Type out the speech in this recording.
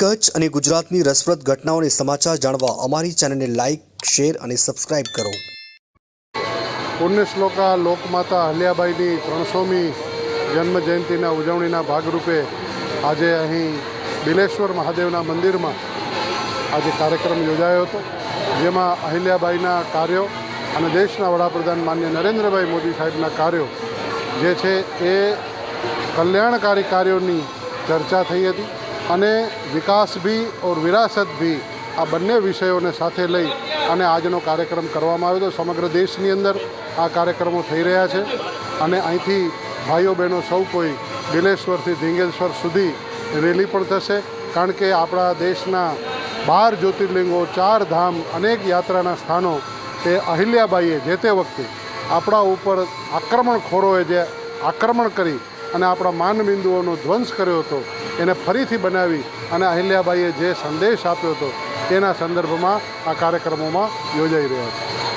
કચ્છ અને ગુજરાતની રસપ્રદ ઘટનાઓને સમાચાર જાણવા અમારી ચેનલને લાઇક શેર અને સબસ્ક્રાઇબ કરો. પુણ્યશ્લોકા લોકમાતા અહલ્યાબાઈની ત્રણસોમી જન્મ જયંતિના ઉજવણીના ભાગરૂપે આજે અહીં બિલેશ્વર મહાદેવના મંદિરમાં આજે કાર્યક્રમ યોજાયો હતો. જેમાં અહિલ્યાબાઈના કાર્યો અને દેશના વડાપ્રધાન માન્ય નરેન્દ્રભાઈ મોદી સાહેબના કાર્યો જે છે એ કલ્યાણકારી કાર્યોની ચર્ચા થઈ હતી. અને વિકાસ ભી ઓર વિરાસત ભી આ બંને વિષયોને સાથે લઈ અને આજનો કાર્યક્રમ કરવામાં આવ્યો હતો સમગ્ર દેશની અંદર આ કાર્યક્રમો થઈ રહ્યા છે. અને અહીંથી ભાઈઓ બહેનો સૌ કોઈ બિલેશ્વરથી ધીંગેશ્વર સુધી રેલી પણ થશે. કારણ કે આપણા દેશના બાર જ્યોતિર્લિંગો, ચાર ધામ, અનેક યાત્રાના સ્થાનો તે અહિલ્યાબાઈએ જે તે વખતે આપણા ઉપર આક્રમણખોરોએ જે આક્રમણ કરી અને આપણા માનબિંદુઓનો ધ્વંસ કર્યો હતો, એને ફરીથી બનાવી અને અહિલ્યાબાઈએ જે સંદેશ આપ્યો હતો, તેના સંદર્ભમાં આ કાર્યક્રમોમાં યોજાઈ રહ્યા છે.